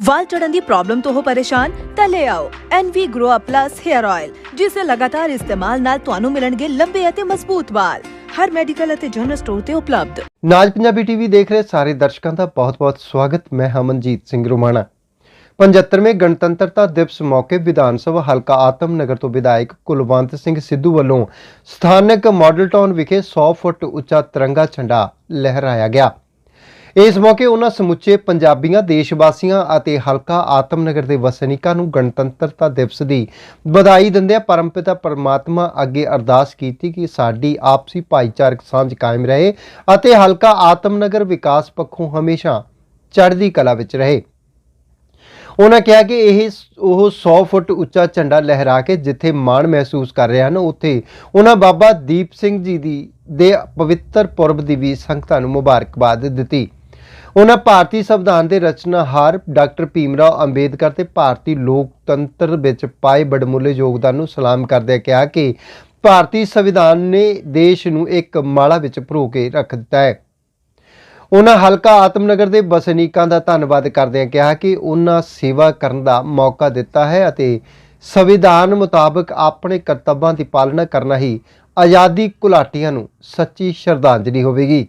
ਵਾਲ ਝੜਨ ਦੀ problem ਤੋਂ ਹੋ ਪਰੇਸ਼ਾਨ, ਤਾਂ ਲੈ ਆਓ NV Grow Up Plus Hair Oil, ਜਿਸ ਦੇ ਲਗਾਤਾਰ ਇਸਤੇਮਾਲ ਨਾਲ ਤੁਹਾਨੂੰ ਮਿਲਣਗੇ ਲੰਬੇ ਅਤੇ ਮਜ਼ਬੂਤ ਵਾਲ। ਹਰ ਮੈਡੀਕਲ ਅਤੇ ਜਨਰਲ ਸਟੋਰ ਤੇ ਉਪਲਬਧ। ਨਾਜ ਪੰਜਾਬੀ ਟੀਵੀ ਦੇਖ ਰਹੇ ਸਾਰੇ ਦਰਸ਼ਕਾਂ ਦਾ ਬਹੁਤ-ਬਹੁਤ ਸਵਾਗਤ। ਮੈਂ ਹਮਨਜੀਤ ਸਿੰਘ ਰੋਮਾਣਾ। 75ਵੇਂ ਗਣਤੰਤਰਤਾ ਦਿਵਸ ਮੌਕੇ ਵਿਧਾਨ ਸਭਾ ਹਲਕਾ ਆਤਮਨਗਰ ਤੋਂ ਵਿਧਾਇਕ ਕੁਲਵੰਤ ਸਿੰਘ ਸਿੱਧੂ ਵੱਲੋਂ ਸਥਾਨਕ ਮਾਡਲ ਟਾਊਨ ਵਿਖੇ 100 ਫੁੱਟ ਉੱਚਾ ਤਿਰੰਗਾ ਝੰਡਾ ਲਹਿਰਾਇਆ ਗਿਆ। ਇਸ ਮੌਕੇ ਉਹਨਾਂ ਸਮੁੱਚੇ ਪੰਜਾਬੀਆਂ ਦੇਸ਼ ਵਾਸੀਆਂ ਅਤੇ ਹਲਕਾ ਆਤਮਨਗਰ ਦੇ ਵਸਨੀਕਾਂ ਨੂੰ ਗਣਤੰਤਰਤਾ ਦਿਵਸ ਦੀ ਵਧਾਈ ਦਿੰਦਿਆਂ ਪਰਮਪਿਤਾ ਪਰਮਾਤਮਾ ਅੱਗੇ ਅਰਦਾਸ ਕੀਤੀ ਕਿ ਸਾਡੀ ਆਪਸੀ ਭਾਈਚਾਰਕ ਸਾਂਝ ਕਾਇਮ ਰਹੇ ਅਤੇ ਹਲਕਾ ਆਤਮਨਗਰ ਵਿਕਾਸ ਪੱਖੋਂ ਹਮੇਸ਼ਾ ਚੜ੍ਹਦੀ ਕਲਾ ਵਿੱਚ ਰਹੇ। ਉਹਨਾਂ ਕਿਹਾ ਕਿ ਇਹ ਉਹ 100 ਫੁੱਟ ਉੱਚਾ ਝੰਡਾ ਲਹਿਰਾ ਕੇ ਜਿੱਥੇ ਮਾਣ ਮਹਿਸੂਸ ਕਰ ਰਹੇ ਹਨ, ਉੱਥੇ ਉਹਨਾਂ ਬਾਬਾ ਦੀਪ ਸਿੰਘ ਜੀ ਦੀ, ਦੇ ਪਵਿੱਤਰ ਪੁਰਬ ਦੀ ਵੀ ਸੰਗਤਾਂ ਨੂੰ ਮੁਬਾਰਕਬਾਦ ਦਿੱਤੀ। ਉਹਨਾਂ ਭਾਰਤੀ ਸੰਵਿਧਾਨ ਦੇ ਰਚਨਾਹਾਰ ਡਾਕਟਰ ਭੀਮਰਾਓ ਅੰਬੇਦਕਰ ਤੇ ਭਾਰਤੀ ਲੋਕਤੰਤਰ ਵਿੱਚ ਪਾਏ ਬੜਮੁੱਲੇ ਯੋਗਦਾਨ ਨੂੰ ਸਲਾਮ ਕਰਦਿਆਂ ਕਿਹਾ ਕਿ ਭਾਰਤੀ ਸੰਵਿਧਾਨ ਨੇ ਦੇਸ਼ ਨੂੰ ਇੱਕ ਮਾਲਾ ਵਿੱਚ ਭਰੋ ਕੇ ਰੱਖ ਦਿੱਤਾ ਹੈ। ਉਹਨਾਂ ਹਲਕਾ ਆਤਮਨਗਰ ਦੇ ਵਸਨੀਕਾਂ ਦਾ ਧੰਨਵਾਦ ਕਰਦਿਆਂ ਕਿਹਾ ਕਿ ਉਹਨਾਂ ਸੇਵਾ ਕਰਨ ਦਾ ਮੌਕਾ ਦਿੱਤਾ ਹੈ ਅਤੇ ਸੰਵਿਧਾਨ ਮੁਤਾਬਕ ਆਪਣੇ ਕਰਤੱਵਾਂ ਦੀ ਪਾਲਣਾ ਕਰਨਾ ਹੀ ਆਜ਼ਾਦੀ ਘੁਲਾਟੀਆਂ ਨੂੰ ਸੱਚੀ ਸ਼ਰਧਾਂਜਲੀ ਹੋਵੇਗੀ।